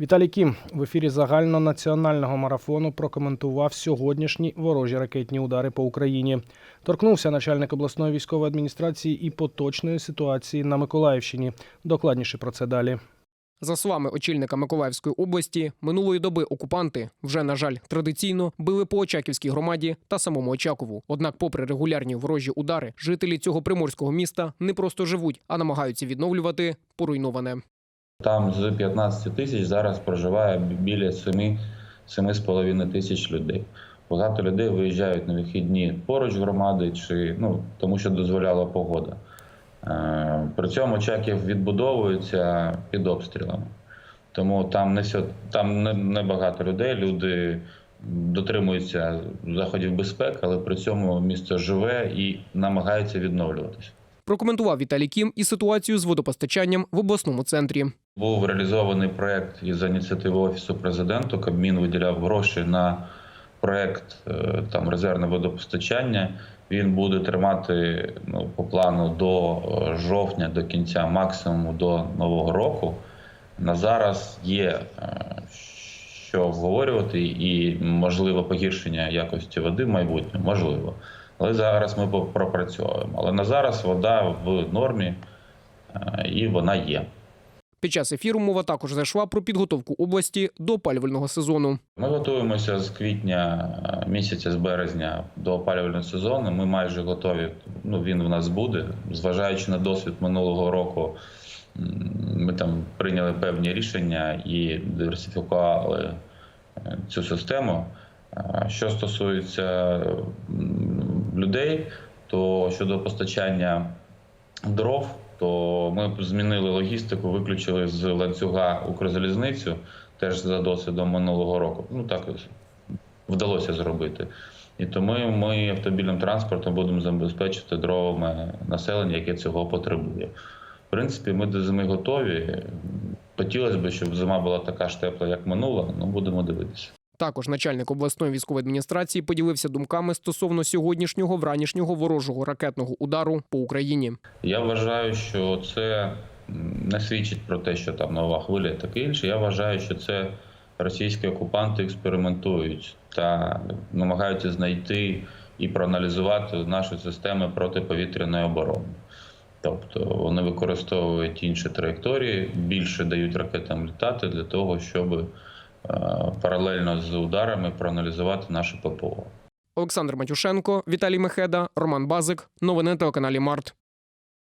Віталій Кім в ефірі загальнонаціонального марафону прокоментував сьогоднішні ворожі ракетні удари по Україні. Торкнувся начальник обласної військової адміністрації і поточної ситуації на Миколаївщині. Докладніше про це далі. За словами очільника Миколаївської області, минулої доби окупанти вже, на жаль, традиційно били по Очаківській громаді та самому Очакову. Однак, попри регулярні ворожі удари, жителі цього приморського міста не просто живуть, а намагаються відновлювати поруйноване. Там з 15 тисяч зараз проживає біля 7 7,5 тисяч людей. Багато людей виїжджають на вихідні поруч громади, чи ну тому, що дозволяла погода. Е, При цьому Чаків відбудовується під обстрілами. Тому там не все, там не, не багато людей. Люди дотримуються заходів безпеки, але при цьому місто живе і намагається відновлюватися. Прокоментував Віталій Кім і ситуацію з водопостачанням в обласному центрі. Був реалізований проект із ініціативи офісу президенту. Кабмін виділяв гроші на проект е, там резервне водопостачання. Він буде тримати ну, по плану до е, жовтня, до кінця, максимуму до нового року. На зараз є е, що обговорювати, і можливо погіршення якості води в майбутньому, можливо. Але зараз ми пропрацьовуємо. Але на зараз вода в нормі і вона є. Під час ефіру мова також зайшла про підготовку області до опалювального сезону. Ми готуємося з квітня е, місяця, з березня до опалювального сезону. Ми майже готові. Ну він в нас буде. Зважаючи на досвід минулого року, ми там прийняли певні рішення і диверсифікували е, цю систему. Е, Що стосується людей, то щодо постачання дров, то ми змінили логістику, виключили з ланцюга Укрзалізницю, теж за досвідом минулого року. Ну так вдалося зробити. І тому ми автомобільним транспортом будемо забезпечити дровами населення, яке цього потребує. В принципі, ми до зими готові. Хотілося б, щоб зима була така ж тепла, як минула, ну будемо дивитися. Також начальник обласної військової адміністрації поділився думками стосовно сьогоднішнього вранішнього ворожого ракетного удару по Україні. Я вважаю, що це не свідчить про те, що там нова хвиля таке інше. Я вважаю, що це російські окупанти експериментують та намагаються знайти і проаналізувати наші системи протиповітряної оборони. Тобто вони використовують інші траєкторії, більше дають ракетам літати для того, щоб паралельно з ударами проаналізувати наше ППО. Олександр Матюшенко, Віталій Мехеда, Роман Базик. Новини телеканалі Март.